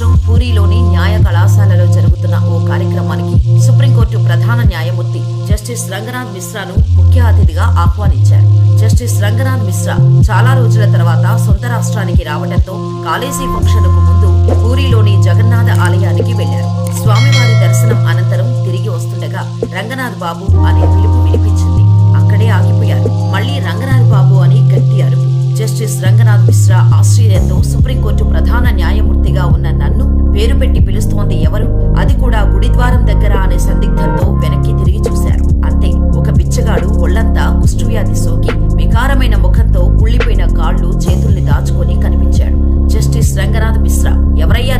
రాష్ట్రం పూరీలోని న్యాయ కళాశాలలో జరుగుతున్న ఓ కార్యక్రమానికి సుప్రీంకోర్టు ప్రధాన న్యాయమూర్తి జస్టిస్ రంగనాథ్ మిశ్రాను ముఖ్య అతిథిగా ఆహ్వానించారు. జస్టిస్ రంగనాథ్ మిశ్రా చాలా రోజుల తర్వాత సొంత రాష్ట్రానికి రావడంతో కాలేజీ ఫంక్షన్కు ముందు పూరిలోని జగన్నాథ ఆలయానికి వెళ్ళారు స్వామివారి దర్శనం అనంతరం తిరిగి వస్తుండగా రంగనాథ్ బాబు అనే పిలుపు వినిపించింది. అక్కడే ఆగిపోయారు. మళ్ళీ రంగనాథ్ బాబు అని గట్టి అరుపు. రంగనాథ్ మిశ్రా ఆశ్రయంతో సుప్రీంకోర్టు ప్రధాన న్యాయమూర్తిగా ఉన్న నన్ను పేరు పెట్టి పిలుస్తోంది ఎవరు? అది కూడా గుడిద్వారం దగ్గర అనే సందిగ్ధంతో వెనక్కి తిరిగి చూశారు. అంతే ఒక బిచ్చగాడు ఒళ్ళంతా కుష్ఠవ్యాధి సోకి వికారమైన ముఖంతో కుళ్ళిపోయిన కాళ్ళు చేతుల్ని దాచుకొని కనిపించాడు. జస్టిస్ రంగనాథ్ మిశ్రా ఎవరయ్యా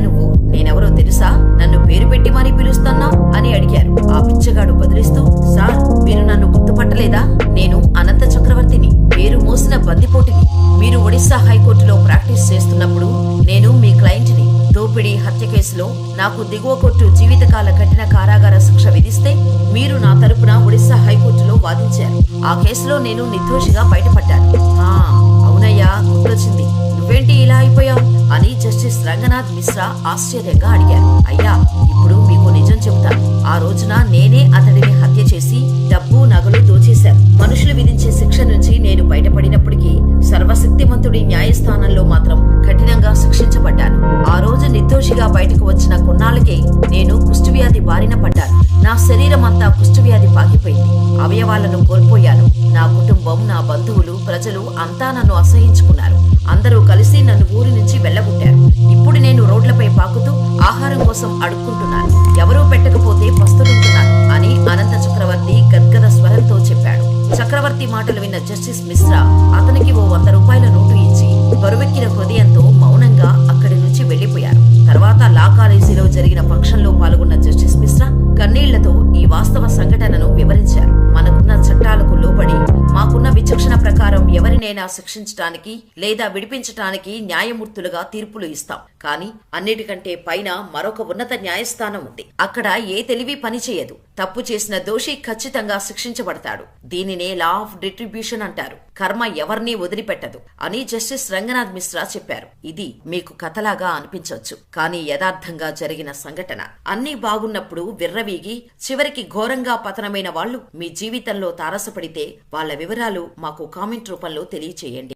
మీరు ఒడిశా హైకోర్టులో ప్రాక్టీస్ చేస్తున్నప్పుడు నేను మీ క్లయింట్ని. దోపిడీ హత్య కేసులో నాకు దిగువ కోర్టు జీవితకాల కఠిన కారాగార శిక్ష విధిస్తే మీరు నా తరపున ఒడిశా హైకోర్టులో వాదించారు. ఆ కేసులో నేను నిర్దోషిగా బయటపడ్డాను. ఆ, అవునయ్యా గుర్తొచ్చింది. నువ్వేంటి ఇలా అయిపోయావు? అని జస్టిస్ రంగనాథ్ మిశ్రా ఆశ్చర్యంగా అడిగారు. అయ్యా ఇప్పుడు మీకు నిజం చెబుతాను. ఆ రోజున నేనే అతడిని శక్తివంతుడి న్యాయస్థానంలో మాత్రం కఠినంగా శిక్షించబడ్డాను. ఆ రోజు నిర్దోషిగా బయటకు వచ్చిన కొన్నాళ్ళకే నేను కుష్ఠవ్యాధి బారిన పడ్డాను. నా శరీరం అంతా కుష్ఠవ్యాధి పాకిపోయింది. అవయవాలను కోల్పోయాను. నా కుటుంబం నా బంధువులు ప్రజలు అంతా నన్ను అసహించుకున్నారు. అందరూ కలిసి నన్ను ఊరి నుంచి వెళ్ళగొట్టారు. ఇప్పుడు నేను రోడ్లపై పాకుతూ ఆహారం కోసం అడుక్కుంటున్నాను. ఎవరూ పెట్టకపోతే పస్తులుంటున్నాను అని అనంత చక్రవర్తి గద్గద స్వరంతో చెప్పాడు. చక్రవర్తి మాటలు విన్న జస్టిస్ మిశ్రా అతనికి ఓ వంద రూపాయల నోటు ఇచ్చి బరువెక్కిన హృదయంతో మౌనంగా అక్కడి నుంచి వెళ్ళిపోయారు తర్వాత లా కాలేజీలో జరిగిన ఫంక్షన్లో పాల్గొన్న జస్టిస్ మిశ్రా కన్నీళ్ళతో ఈ వాస్తవ సంఘటనను వివరించారు. మనకున్న చట్టాలకు లోబడి మాకున్న విచక్షణ ప్రకారం ఎవరినైనా శిక్షించటానికి లేదా విడిపించటానికి న్యాయమూర్తులుగా తీర్పులు ఇస్తాం. కానీ అన్నిటికంటే పైన మరొక ఉన్నత న్యాయస్థానం ఉంది. అక్కడ ఏ తెలివి పనిచేయదు. తప్పు చేసిన దోషి ఖచ్చితంగా శిక్షించబడతాడు. దీనినే లా ఆఫ్ డిస్ట్రిబ్యూషన్ అంటారు. కర్మ ఎవరినీ వదిలిపెట్టదు అని జస్టిస్ రంగనాథ్ మిశ్రా చెప్పారు. ఇది మీకు కథలాగా అనిపించవచ్చు. కానీ యథార్థంగా జరిగిన సంఘటన. అన్ని బాగున్నప్పుడు విర్రవీగి చివరికి ఘోరంగా పతనమైన వాళ్ళు మీ జీవితంలో తారసపడితే వాళ్ళ వివరాలు మాకు కామెంట్ రూపంలో తెలియచేయండి.